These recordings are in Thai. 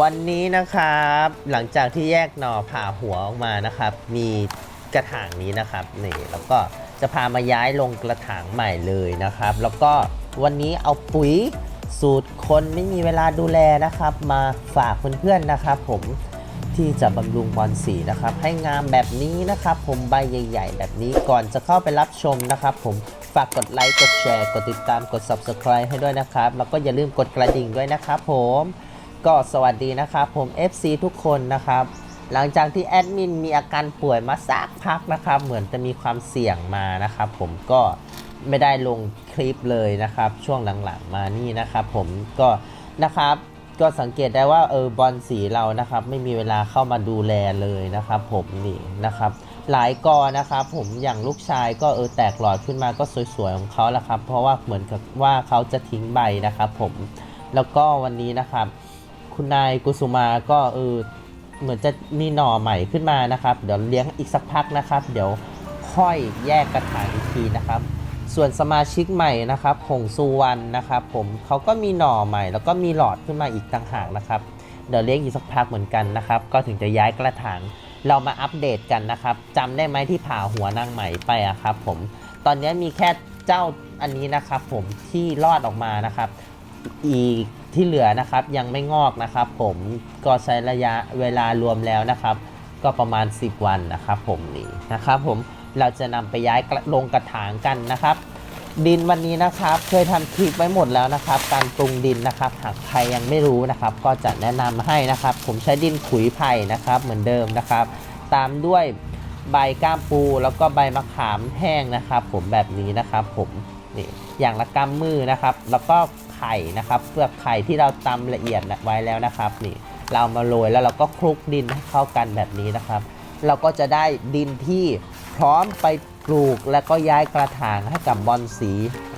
วันนี้นะครับ หลังจากที่แยกหน่อผ่าหัวออกมานะครับ มีกระถางนี้นะครับนี่แล้วก็จะพามาย้ายลงกระถางใหม่เลยนะครับ แล้วก็วันนี้เอาปุ๋ยสูตรคนไม่มีเวลาดูแลนะครับ มาฝากเพื่อนๆนะครับ ผมที่จะบำรุงบอลสีนะครับ ให้งามแบบนี้นะครับ ผมใบใหญ่ ๆ แบบนี้ก่อนจะเข้าไปรับชมนะครับ ผมฝากกดไลค์กดแชร์ กดติดตามกด subscribe ให้ด้วยนะครับ แล้วก็อย่าลืมกดกระดิ่งด้วยนะครับ ผม ก็สวัสดีนะครับผม FC ทุกคนนะครับ หลังจากที่แอดมินมีอาการป่วยมาสักพักนะครับ เหมือนจะมีความเสี่ยงมานะครับ ผมก็ไม่ได้ลงคลิปเลยนะครับ ช่วงหลังๆมานี่นะครับผมก็นะครับก็สังเกตได้ว่าเออบอลสีเรานะครับ ไม่มีเวลาเข้ามาดูแลเลยนะครับ ผมนี่นะครับ หลายกอนะครับผมอย่างลูกชายก็เออแตกหลอดขึ้นมาก็สวยๆของเขาล้วครับ เพราะว่าเหมือนกับว่าเขาจะทิ้งใบนะครับ ผมแล้วก็วันนี้นะครับ คุณนายกุสุมาก็เออเหมือนจะมีหน่อใหม่ขึ้นมานะครับ เดี๋ยวเลี้ยงอีกสักพักนะครับ เดี๋ยวค่อยแยกกระถางอีกทีนะครับ ส่วนสมาชิกใหม่นะครับหงสุวรรณนะครับ ผมเขาก็มีหน่อใหม่ แล้วก็มีหลอดขึ้นมาอีกต่างหากนะครับ เดี๋ยวเลี้ยงอีกสักพักเหมือนกันนะครับ ก็ถึงจะย้ายกระถางเรามาอัปเดตกันนะครับจำได้ไหมที่ผ่าหัวนางไหม่ไปอะครับ ผมตอนนี้มีแค่เจ้าอันนี้นะครับ ผมที่รอดออกมานะครับ อีก ที่เหลือนะครับยังไม่งอกนะครับ ผมก็ใช้ระยะเวลารวมแล้วนะครับ ก็ประมาณ 10 วันนะครับ ผมนี่นะครับ ผมเราจะนำไปย้ายลงกระถางกันนะครับ ดินวันนี้นะครับเคยทำคลิปไว้หมดแล้วนะครับ การปรุงดินนะครับ หากใครยังไม่รู้นะครับ ก็จะแนะนำให้นะครับ ผมใช้ดินขุยไผ่นะครับ เหมือนเดิมนะครับ ตามด้วยใบก้ามปูแล้วก็ใบมะขามแห้งนะครับ ผมแบบนี้นะครับ ผมนี่อย่างละกำมือนะครับ แล้วก็ ข่นะครับเปลือกไข่ที่เราตำละเอียดไว้แล้วนะครับนี่เรามาโรยแล้วเราก็คลุกดินให้เข้ากันแบบนี้นะครับ เราก็จะได้ดินที่พร้อมไปปลูกและก็ย้ายกระถางให้กับบอลสี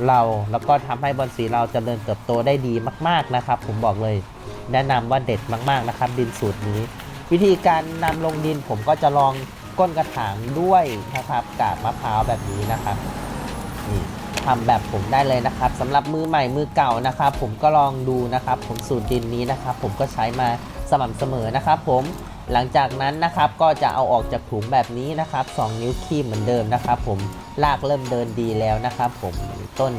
เรา แล้วก็ทำให้บอลสีเราจเจริญเติบโตได้ดีมาก ๆนะครับ ผมบอกเลย แนะนำว่าเด็ดมากๆนะครับ ดินสูตรนี้ วิธีการนำลงดินผมก็จะลองก้นกระถางด้วยนะครับกาบมะพร้าวแบบนี้นะครับนี่ ทำแบบผมได้เลยนะครับสำหรับมือใหม่มือเก่านะครับ ผมก็ลองดูนะครับ ผมสูตรดินนี้นะครับ ผมก็ใช้มาสม่ำเสมอนะครับผมหลังจากนั้นนะครับก็จะเอาออกจากถุงแบบนี้นะครับ 2 นิ้วคีบเหมือนเดิมนะครับ ผมรากเริ่มเดินดีแล้วนะครับ ผมต้น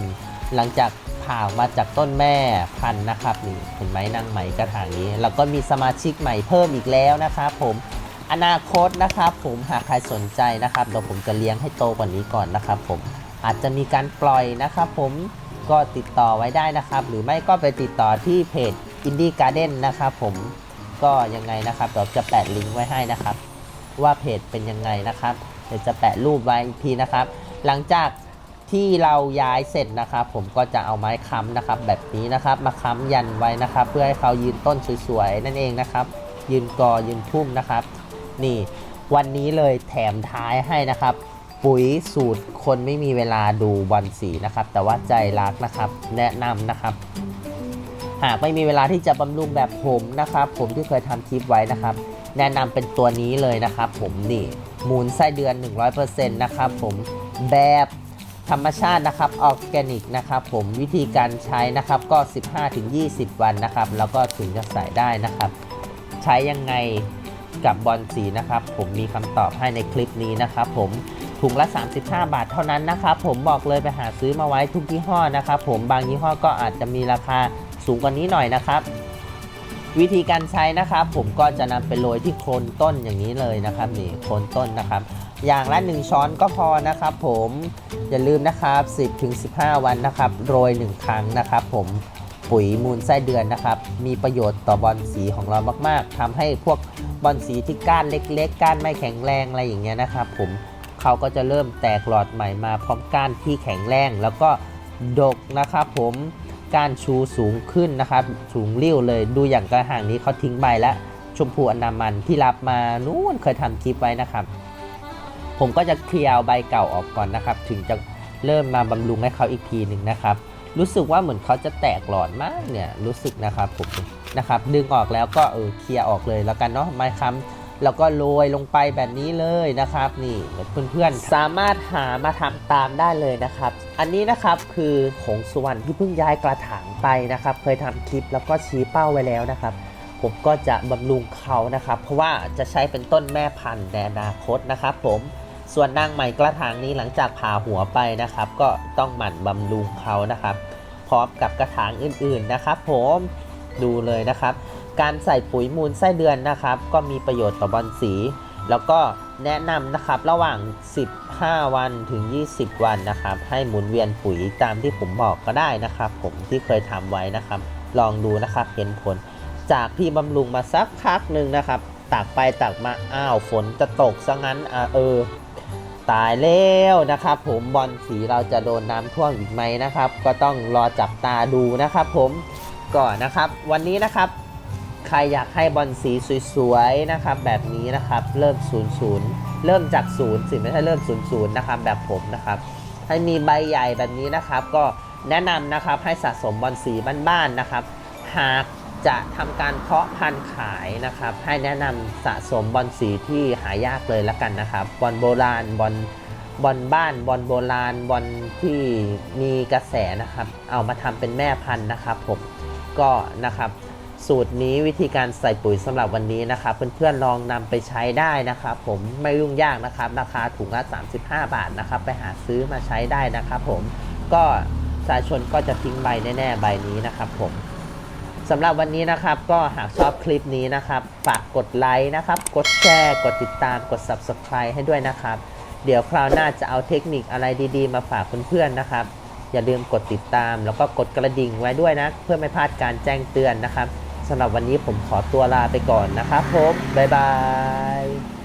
หลังจากผ่าออกมาจากต้นแม่พันธุ์นะครับนี่เห็นไหมนางไหมกระถางนี้แล้วก็มีสมาชิกใหม่เพิ่มอีกแล้วนะครับ ผมอนาคตนะครับ ผมหากใครสนใจนะครับเดี๋ยวผมจะเลี้ยงให้โตกว่านี้ก่อนนะครับ ผม อาจจะมีการปล่อยนะครับผมก็ติดต่อไว้ได้นะครับ หรือไม่ก็ไปติดต่อที่เพจ Indie Garden นะครับผมก็ยังไงนะครับเดี๋ยวจะแปะลิงก์ไว้ให้นะครับ ว่าเพจเป็นยังไงนะครับเดี๋ยวจะแปะรูปไว้อีกทีนะครับ หลังจากที่เราย้ายเสร็จนะครับ ผมก็จะเอาไม้ค้ำนะครับ แบบนี้นะครับ มาค้ำยันไว้นะครับ เพื่อให้เขายืนต้นสวยๆนั่นเองนะครับ ยืนกอยืนพุ่มนะครับ นี่วันนี้เลยแถมท้ายให้นะครับ ปุ๋ยสูตรคนไม่มีเวลาดูบอลสีนะครับ แต่ว่าใจรักนะครับแนะนำนะครับ หากไม่มีเวลาที่จะบำรุงแบบผมนะครับ ผมที่เคยทำคลิปไว้นะครับ แนะนำเป็นตัวนี้เลยนะครับ ผมนี่มูลไส้เดือน 100%นะครับผมแบบธรรมชาตินะครับออร์แกนิกนะครับผมวิธีการใช้นะครับก็ 15-20 วันนะครับ แล้วก็ถึงจะใส่ได้นะครับ ใช้ยังไงกับบอลสีนะครับ ผมมีคำตอบให้ในคลิปนี้นะครับผม ถุงละ 35 บาทเท่านั้นนะครับผมบอกเลยไปหาซื้อมาไว้ทุกยี่ห้อนะครับผมบางยี่ห้อก็อาจจะมีราคาสูงกว่านี้หน่อยนะครับ วิธีการใช้นะครับ ผมก็จะนำไปโรยที่โคนต้นอย่างนี้เลยนะครับนี่โคนต้นนะครับ อย่างละ 1 ช้อนก็พอนะครับ ผมอย่าลืมนะครับ 10-15 วันนะครับ โรย 1 ครั้งนะครับ ผมปุ๋ยมูลไส้เดือนนะครับ มีประโยชน์ต่อบอลสีของเรามาก ๆทำให้พวกบอลสีที่ก้านเล็ก ๆ ก้านไม่แข็งแรงอะไรอย่างเงี้ยนะครับ ผม เขาก็จะเริ่มแตกหลอดใหม่มาพร้อมก้านที่แข็งแรงแล้วก็ดกนะครับผมก้านชูสูงขึ้นนะครับ สูงเริ้วเลยดูอย่างกระห่างนี้เขาทิ้งใบแล้วชมพูอันดามันที่รับมานู้นเคยทำคลิปไว้นะครับ ผมก็จะเคลียร์ใบเก่าออกก่อนนะครับ ถึงจะเริ่มมาบำรุงให้เขาอีกทีหนึ่งนะครับ รู้สึกว่าเหมือนเขาจะแตกหลอดมากเนี่ยรู้สึกนะครับผมนะครับ ดึงออกแล้วก็เออเคลียร์ออกเลยแล้วกันเนาะไม้ค้ำ แล้วก็โรยลงไปแบบนี้เลยนะครับนี่เพื่อนๆสามารถหามาทำตามได้เลยนะครับ อันนี้นะครับคือหงสุวรรณที่เพิ่งย้ายกระถางไปนะครับ เคยทำคลิปแล้วก็ชี้เป้าไว้แล้วนะครับ ผมก็จะบำรุงเขานะครับ เพราะว่าจะใช้เป็นต้นแม่พันธุ์ในอนาคตนะครับ ผมส่วนนางใหม่กระถางนี้หลังจากผ่าหัวไปนะครับ ก็ต้องหมั่นบำรุงเขานะครับ พร้อมกับกระถางอื่นๆนะครับ ผมดูเลยนะครับ การใส่ปุ๋ยมูลไส้เดือนนะครับ ก็มีประโยชน์ต่อบอลสี แล้วก็แนะนำนะครับระหว่าง 15 วันถึง 20 วันนะครับ ให้หมุนเวียนปุ๋ยตามที่ผมบอกก็ได้นะครับ ผมที่เคยทำไว้นะครับ ลองดูนะครับเห็นผล จากพี่บำรุงมาสักพักหนึ่งนะครับตักไปตักมาอ้าวฝนจะตกซะงั้นอะเออตายแล้วนะครับผมบอลสีเราจะโดนน้ำท่วมอีกไหมนะครับ ก็ต้องรอจับตาดูนะครับ ผมก่อนนะครับ วันนี้นะครับ ใครอยากให้บอลสีสวยๆนะครับ แบบนี้นะครับเริ่ม 0 0 เริ่มจาก0สิไม่ใช่เริ่ม 0 0 นะครับ แบบผมนะครับ ให้มีใบใหญ่แบบนี้นะครับ ก็แนะนำนะครับให้สะสมบอลสีบ้านๆนะครับ หากจะทำการเพาะพันธุ์ขายนะครับ ให้แนะนำสะสมบอลสีที่หายากเลยละกันนะครับบอลโบราณบอลบอลบ้านบอลโบราณบอลที่มีกระแสนะครับ เอามาทำเป็นแม่พันธุ์นะครับผมก็นะครับ สูตรนี้วิธีการใส่ปุ๋ยสำหรับวันนี้นะครับเพื่อนๆลองนำไปใช้ได้นะครับ ผมไม่ยุ่งยากนะครับ ราคาถุงละ35 บาทนะครับ ไปหาซื้อมาใช้ได้นะครับ ผมก็สายชนก็จะทิ้งใบแน่ๆใบนี้นะครับ ผมสำหรับวันนี้นะครับก็หากชอบคลิปนี้นะครับ ฝากกดไลค์นะครับ กดแชร์ กดติดตามกด Subscribe ให้ด้วยนะครับ เดี๋ยวคราวหน้าจะเอาเทคนิคอะไรดีๆ มาฝากเพื่อนๆนะครับ อย่าลืมกดติดตาม แล้วก็กดกระดิ่งไว้ด้วยนะ เพื่อไม่พลาดการแจ้งเตือนนะครับ สำหรับวันนี้ผมขอตัวลาไปก่อนนะครับผม บ๊ายบาย